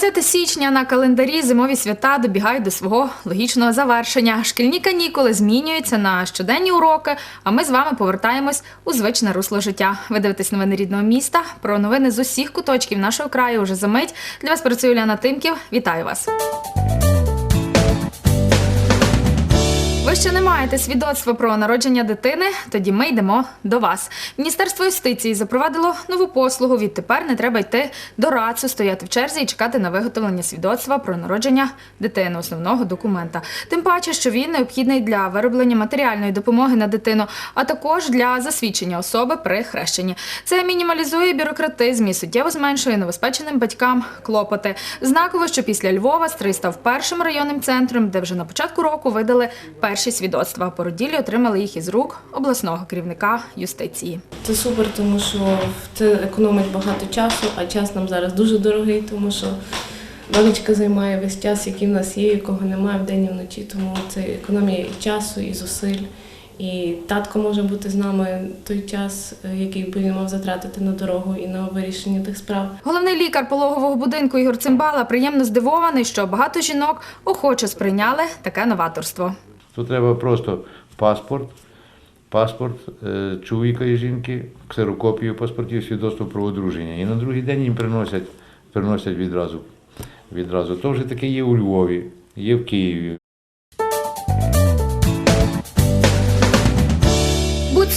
20 січня на календарі зимові свята добігають до свого логічного завершення. Шкільні канікули змінюються на щоденні уроки. А ми з вами повертаємось у звичне русло життя. Ви дивитесь новини рідного міста. Про новини з усіх куточків нашого краю уже за мить. Для вас працює Уляна Тимків. Вітаю вас. Ви ще не маєте свідоцтва про народження дитини? Тоді ми йдемо до вас. Міністерство юстиції запровадило нову послугу. Відтепер не треба йти до РАЦУ, стояти в черзі і чекати на виготовлення свідоцтва про народження дитини, основного документа. Тим паче, що він необхідний для вироблення матеріальної допомоги на дитину, а також для засвідчення особи при хрещенні. Це мінімалізує бюрократизм і суттєво зменшує новоспеченим батькам клопоти. Знаково, що після Львова Стрий став першим районним центром, де вже на початку року видали перші свідоцтва. Породілі отримали їх із рук обласного керівника юстиції. Це супер, тому що це економить багато часу, а час нам зараз дуже дорогий, тому що донечка займає весь час, який в нас є, якого немає вдень і вночі. Тому це економія і часу, і зусиль. І татко може бути з нами той час, е, який би він мав затратити на дорогу і на вирішення тих справ. Головний лікар пологового будинку Ігор Цимбала приємно здивований, що багато жінок охоче сприйняли таке новаторство. Тут треба просто паспорт, паспорт е, чоловіка і жінки, ксерокопію паспортів, свідоцтво про одруження. І на другий день їм приносять, приносять відразу. відразу. То вже таке є у Львові, є в Києві.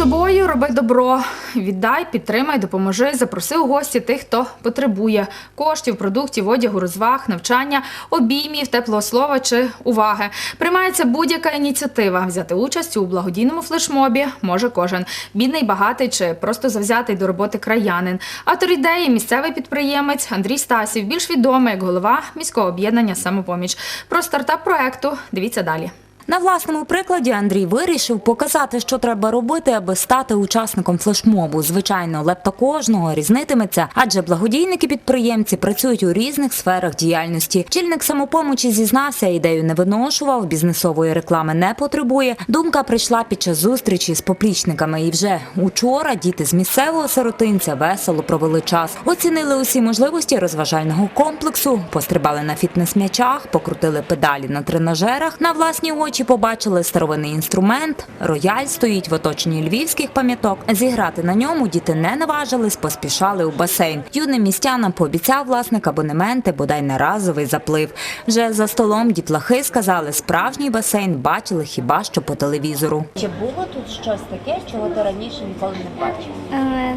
Собою, роби добро. Віддай, підтримай, допоможи, запроси у гості тих, хто потребує коштів, продуктів, одягу, розваг, навчання, обіймів, теплого слова чи уваги. Приймається будь-яка ініціатива. Взяти участь у благодійному флешмобі може кожен бідний, багатий чи просто завзятий до роботи краянин. Автор ідеї місцевий підприємець Андрій Стасів, більш відомий як голова міського об'єднання Самопоміч. Про стартап проекту дивіться далі. На власному прикладі Андрій вирішив показати, що треба робити, аби стати учасником флешмобу. Звичайно, лепта кожного різнитиметься, адже благодійники підприємці працюють у різних сферах діяльності. Чільник самопомочі зізнався, ідею не виношував, бізнесової реклами не потребує. Думка прийшла під час зустрічі з поплічниками. І вже учора діти з місцевого сиротинця весело провели час. Оцінили усі можливості розважального комплексу, пострибали на фітнес-м'ячах, покрутили педалі на тренажерах. На власні очі побачили старовинний інструмент. Рояль стоїть в оточенні львівських пам'яток. Зіграти на ньому діти не наважились, поспішали у басейн. Юним містянам пообіцяв власник абонементи, бодай на разовий заплив. Вже за столом дітлахи сказали, справжній басейн бачили хіба що по телевізору. Чи було тут щось таке, чого ти раніше ніколи не бачив? Е,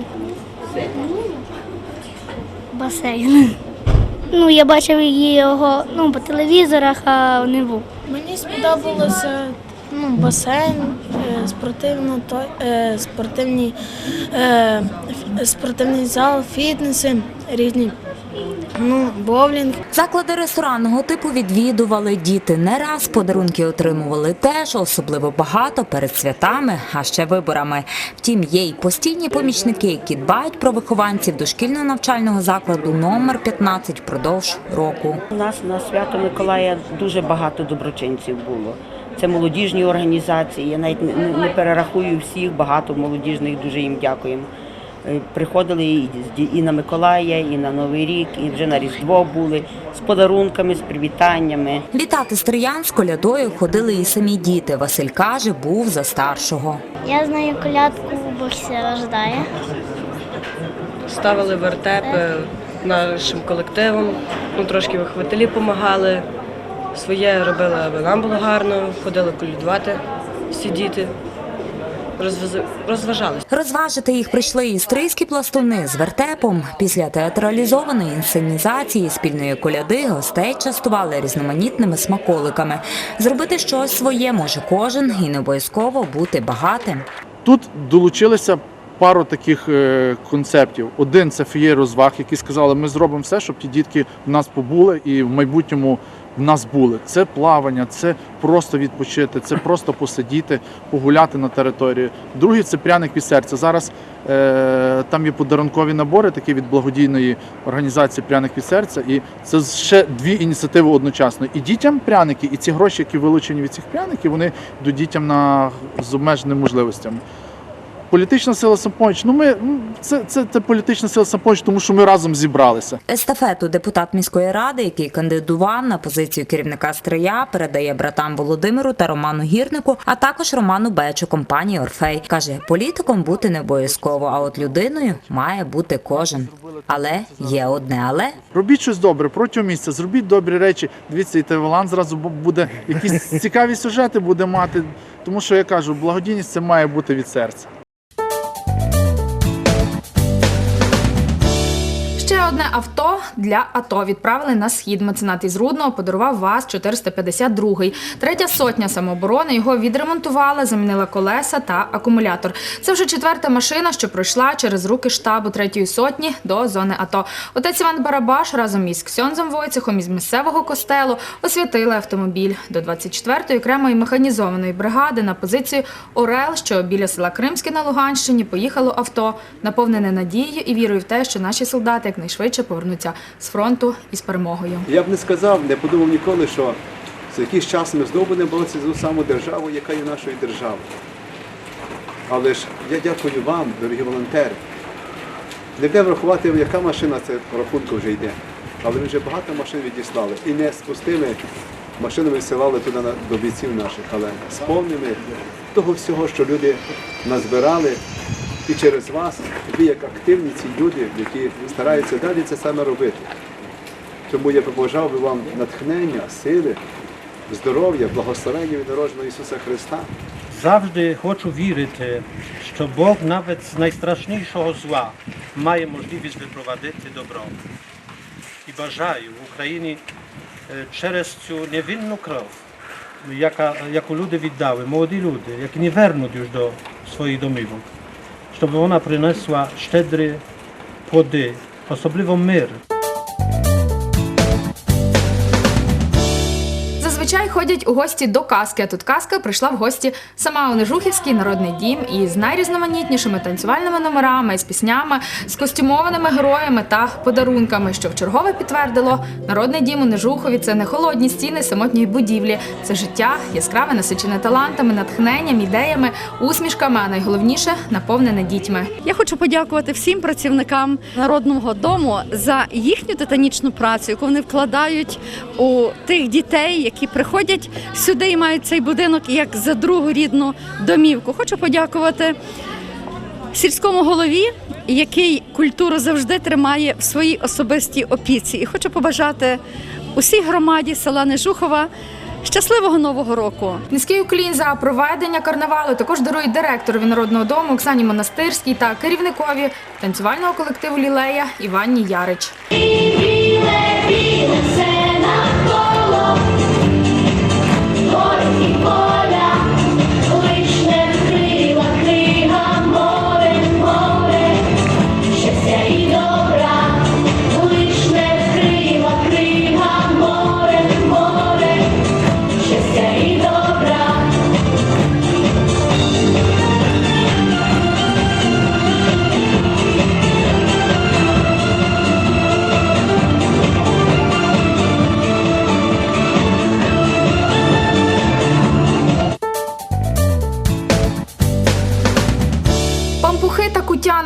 Басейн. Ну, я бачив його ну, по телевізорах, а не був. Мені сподобалося ну, басейн, е, спортивно, е, спортивні, е, спортивний зал, фітнеси різні, ну, боулінг. Заклади ресторанного типу відвідували діти. Не раз подарунки отримували теж, особливо багато перед святами, а ще виборами. Втім, є й постійні помічники, які дбають про вихованців дошкільного навчального закладу номер 15 впродовж року. У нас на свято Миколая дуже багато доброчинців було. Це молодіжні організації. Я навіть не, не- не перерахую всіх, багато молодіжних, дуже їм дякуємо. Е, Приходили і, і на Миколая, і на Новий рік, і вже на Різдво були з подарунками, з привітаннями. Вітати стріян з колядою ходили і самі діти. Василь каже, був за старшого. Я знаю колядку, Бог ся рождає. ставили вертепи нашим колективом, ну, трошки вихвателі допомагали, своє робили, аби нам було гарно, ходили колядувати всі діти, розважалися. Розважити їх прийшли і пластуни з вертепом. Після театралізованої інсценізації спільної коляди гостей частували різноманітними смаколиками. Зробити щось своє може кожен і не обов'язково бути багатим. Тут долучилися пару таких е, концептів. Один це феєр розваг, які сказали, ми зробимо все, щоб ті дітки в нас побули і в майбутньому в нас були. Це плавання, це просто відпочити, це просто посидіти, погуляти на території. Другий це пряник від серця. Зараз е, там є подарункові набори, такі від благодійної організації Пряник від серця. І це ще дві ініціативи одночасно. І дітям пряники, і ці гроші, які вилучені від цих пряників, вони йдуть дітям на з обмеженими можливостями. Політична сила самопоміч. Ну ми ну, це, це, це політична сила самопоміч, тому що ми разом зібралися. Естафету депутат міської ради, який кандидував на позицію керівника Стрия, передає братам Володимиру та Роману Гірнику, а також Роману Бечу компанії Орфей. каже, політиком бути не обов'язково, а от людиною має бути кожен. Але є одне але. Робіть щось добре протягом місяця, зробіть добрі речі. Дивіться, і Тевелан зразу бу- буде якісь цікаві сюжети буде мати. Тому що я кажу, благодійність це має бути від серця. Одне авто для АТО відправили на схід. Меценат із Рудного подарував ВАЗ 452 Третя сотня самооборони його відремонтувала, замінила колеса та акумулятор. Це вже четверта машина, що пройшла через руки штабу третьої сотні до зони АТО. Отець Іван Барабаш разом із Ксьонзом Войцехом із місцевого костелу освятили автомобіль до 24-ї окремої механізованої бригади на позицію Орел, що біля села Кримське на Луганщині поїхало авто, наповнене надією і вірою в те, що наші солдати якнайшвидше повернуться з фронту із перемогою. Я б не сказав, не подумав ніколи, що за якийсь час ми знову будемо боротися за саму державу, яка є нашою державою. Але ж я дякую вам, дорогі волонтери. Не будемо рахувати, яка машина це по рахунку вже йде. Але ми вже багато машин відіслали. І не з пустими машинами силали туди до бійців наших, але з повними того всього, що люди назбирали. І через вас, ви як активні ці люди, які стараються далі це саме робити. Тому я побажав би вам натхнення, сили, здоров'я, благословення від народженого Ісуса Христа. Завжди хочу вірити, що Бог навіть з найстрашнішого зла має можливість випровадити добро. І бажаю в Україні е, через цю невинну кров, яка, яку люди віддали, молоді люди, які не вернуть до своїх домівок, żeby ona przyniosła szczedry płody, osobliwo myr. Зазвичай ходять у гості до казки, а тут казка прийшла в гості сама у Нежухівський народний дім із найрізноманітнішими танцювальними номерами, з піснями, з костюмованими героями та подарунками, що вчергове підтвердило, народний дім у Нежухові це не холодні стіни самотньої будівлі, це життя, яскраве, насичене талантами, натхненням, ідеями, усмішками, а найголовніше наповнене дітьми. Я хочу подякувати всім працівникам народного дому за їхню титанічну працю, яку вони вкладають у тих дітей, які приходять сюди і мають цей будинок як за другу рідну домівку. Хочу подякувати сільському голові, який культуру завжди тримає в своїй особистій опіці. І хочу побажати усій громаді села Нежухова щасливого нового року. Низький уклін за проведення карнавалу також дарують директорові народного дому Оксані Монастирській та керівникові танцювального колективу Лілея Іванні Ярич.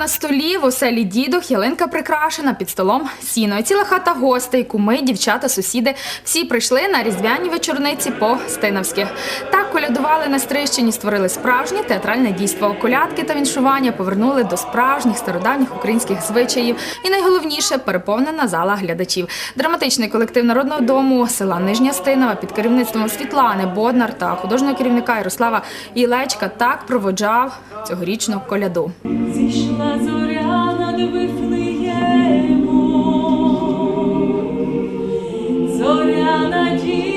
Столі в оселі дідух, ялинка прикрашена, під столом сіно. І ціла хата гостей, куми, дівчата, сусіди. Всі прийшли на різдвяні вечорниці по Стиновських. Так колядували на Стрищині, створили справжнє театральне дійство. Колядки та віншування повернули до справжніх стародавніх українських звичаїв. І найголовніше переповнена зала глядачів. Драматичний колектив народного дому села Нижня Стинова під керівництвом Світлани Боднар та художнього керівника Ярослава Ілечка так проводжав цьогорічну коляду. Зійшла зоря над Вифлеємом, зоря надії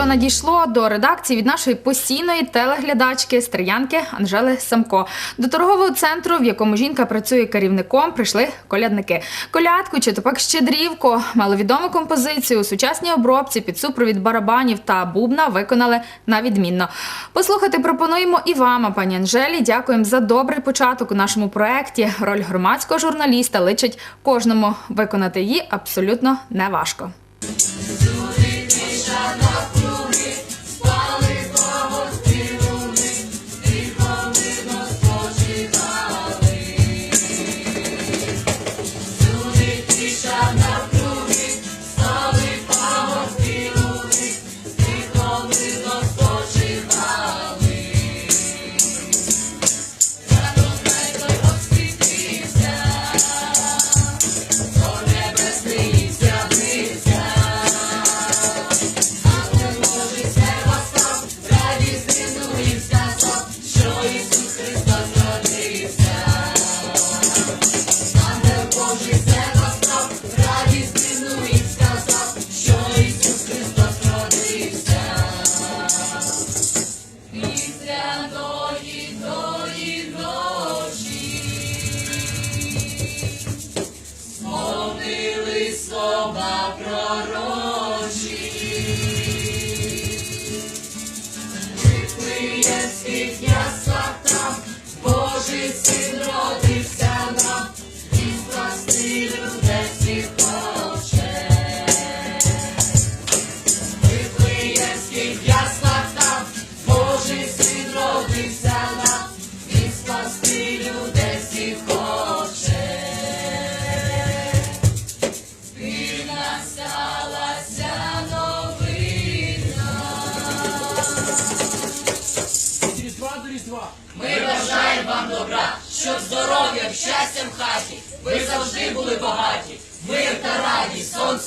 відео надійшло до редакції від нашої постійної телеглядачки Стріянки Анжели Самко. До торгового центру, в якому жінка працює керівником, прийшли колядники. Колядку чи то пак щедрівку, маловідому композицію у сучасній обробці під супровід барабанів та бубна виконали на відмінно. Послухати пропонуємо і вам, а пані Анжелі. Дякуємо за добрий початок у нашому проєкті. Роль громадського журналіста личить кожному. Виконати її абсолютно не важко.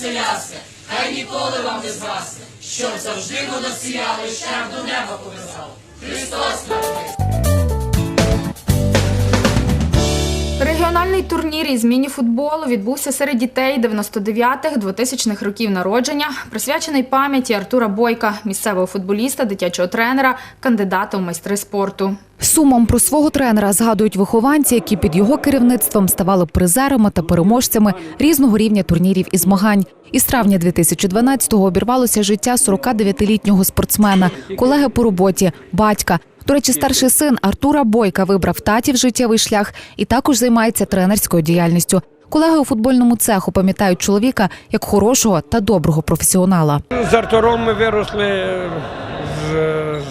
веселясте, хай ніколи вам не згасне, щоб завжди водосіяли, шлях до неба повязало. Христос! Регіональний турнір із міні-футболу відбувся серед дітей 99-х 2000-х років народження, присвячений пам'яті Артура Бойка, місцевого футболіста, дитячого тренера, кандидата у майстри спорту. Сумом про свого тренера згадують вихованці, які під його керівництвом ставали призерами та переможцями різного рівня турнірів і змагань. Із травня 2012-го обірвалося життя 49-літнього спортсмена, колеги по роботі, батька. До речі, старший син Артура Бойка вибрав татів життєвий шлях і також займається тренерською діяльністю. Колеги у футбольному цеху пам'ятають чоловіка як хорошого та доброго професіонала. З Артуром ми виросли з,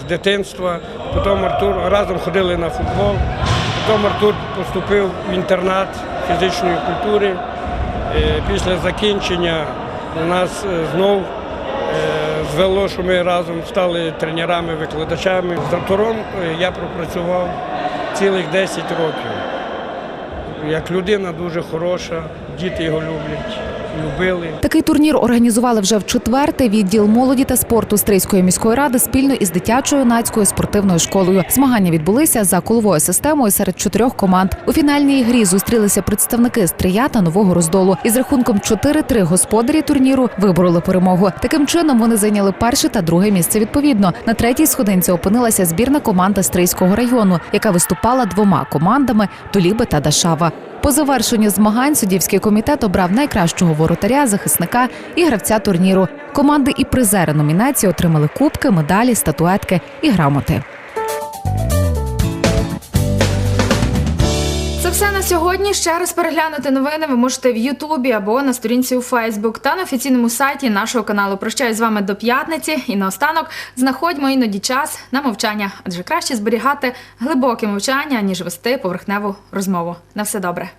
з дитинства. Потім Артур разом ходили на футбол. Потім Артур поступив в інтернат фізичної культури. Е, Після закінчення у нас е, знов е, звело, що ми разом стали тренерами, викладачами. З Артуром е, я пропрацював цілих 10 років. Як людина дуже хороша, діти його люблять, любили. Такий турнір організували вже в четвертий відділ молоді та спорту Стрийської міської ради спільно із дитячою юнацькою спортивною школою. Змагання відбулися за коловою системою серед чотирьох команд. У фінальній грі зустрілися представники Стрия та Нового Роздолу. Із рахунком 4-3 господарі турніру вибороли перемогу. Таким чином вони зайняли перше та друге місце відповідно. На третій сходинці опинилася збірна команда Стрийського району, яка виступала двома командами Толіби та Дашава. По завершенню змагань суддівський комітет обрав найкращого воротаря, захисника і гравця турніру. Команди і призери номінації отримали кубки, медалі, статуетки і грамоти. Все на сьогодні. Ще раз переглянути новини ви можете в Ютубі або на сторінці у Фейсбук та на офіційному сайті нашого каналу. Прощаюсь з вами до п'ятниці. І наостанок знаходьмо іноді час на мовчання, адже краще зберігати глибоке мовчання ніж вести поверхневу розмову. На все добре.